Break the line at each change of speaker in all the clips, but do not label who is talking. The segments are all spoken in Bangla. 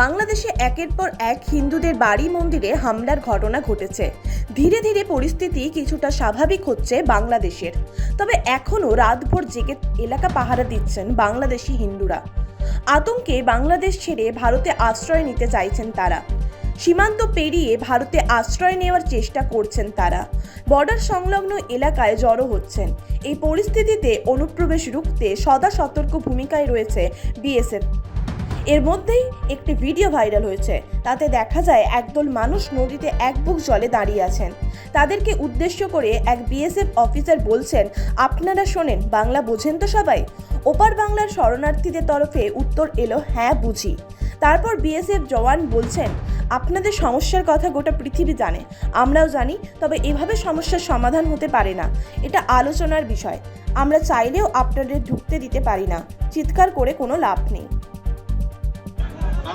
বাংলাদেশে একের পর এক হিন্দুদের বাড়ি মন্দিরে হামলার ঘটনা ঘটেছে। ধীরে ধীরে পরিস্থিতি কিছুটা স্বাভাবিক হচ্ছে বাংলাদেশের। তবে এখনও রাতভর জেগে এলাকা পাহারা দিচ্ছেন বাংলাদেশি হিন্দুরা। আতঙ্কে বাংলাদেশ ছেড়ে ভারতে আশ্রয় নিতে চাইছেন তারা। সীমান্ত পেরিয়ে ভারতে আশ্রয় নেওয়ার চেষ্টা করছেন তারা। বর্ডার সংলগ্ন এলাকায় জড়ো হচ্ছেন। এই পরিস্থিতিতে অনুপ্রবেশ রুখতে সদা সতর্ক ভূমিকায় রয়েছে বিএসএফ। এর মধ্যেই একটি ভিডিও ভাইরাল হয়েছে। তাতে দেখা যায় একদল মানুষ নদীতে এক বুক জলে দাঁড়িয়ে আছেন। তাদেরকে উদ্দেশ্য করে এক বিএসএফ অফিসার বলছেন, আপনারা শোনেন, বাংলা বোঝেন তো সবাই? ওপার বাংলার শরণার্থীদের তরফে উত্তর এলো হ্যাঁ বুঝি। তারপর বিএসএফ জওয়ান বলছেন, আপনাদের সমস্যার কথা গোটা পৃথিবী জানে। আমরাও জানি, তবে এভাবে সমস্যার সমাধান হতে পারে না। এটা আলোচনার বিষয়। আমরা চাইলেও আপনাদের ঢুকতে দিতে পারি না। চিৎকার করে কোনো লাভ নেই।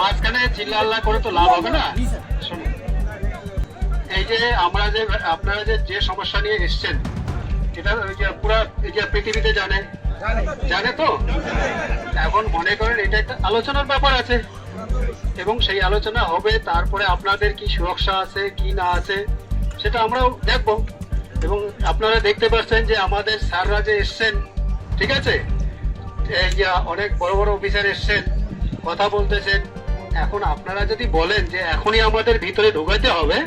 মাঝখানে চিল্লা করে তো লাভ হবে না? শোনো এই যে আমরা যে আপনারা যে যে সমস্যা নিয়ে এসছেন এটা ওই যে পুরা এই যে পৃথিবীতে জানে। জানে তো? এখন মনে করেন এটা একটা আলোচনার ব্যাপার আছে। এবং সেই আলোচনা হবে তারপরে আপনাদের কি সুরক্ষা আছে কি না আছে সেটা আমরাও দেখব। এবং আপনারা দেখতে পাচ্ছেন যে আমাদের স্যাররা যে এসছেন ঠিক আছে? এই যে অনেক বড় বড় অফিসার এসছেন কথা বলতেছেন এখন আপনারা যদি বলেন যে এখনই আমাদের ভিতরে ঢোকাতে হবে,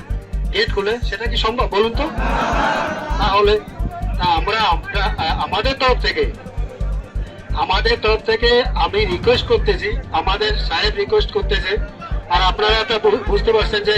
গেট খুলে, সেটা কি সম্ভব বলুন তো? তাহলে আমরা আমাদের তরফ থেকে, আমাদের তরফ থেকে আমি রিকোয়েস্ট করতেছি, আমাদের সাহেব রিকোয়েস্ট করতেছে, আর আপনারা তো বুঝতে পারছেন যে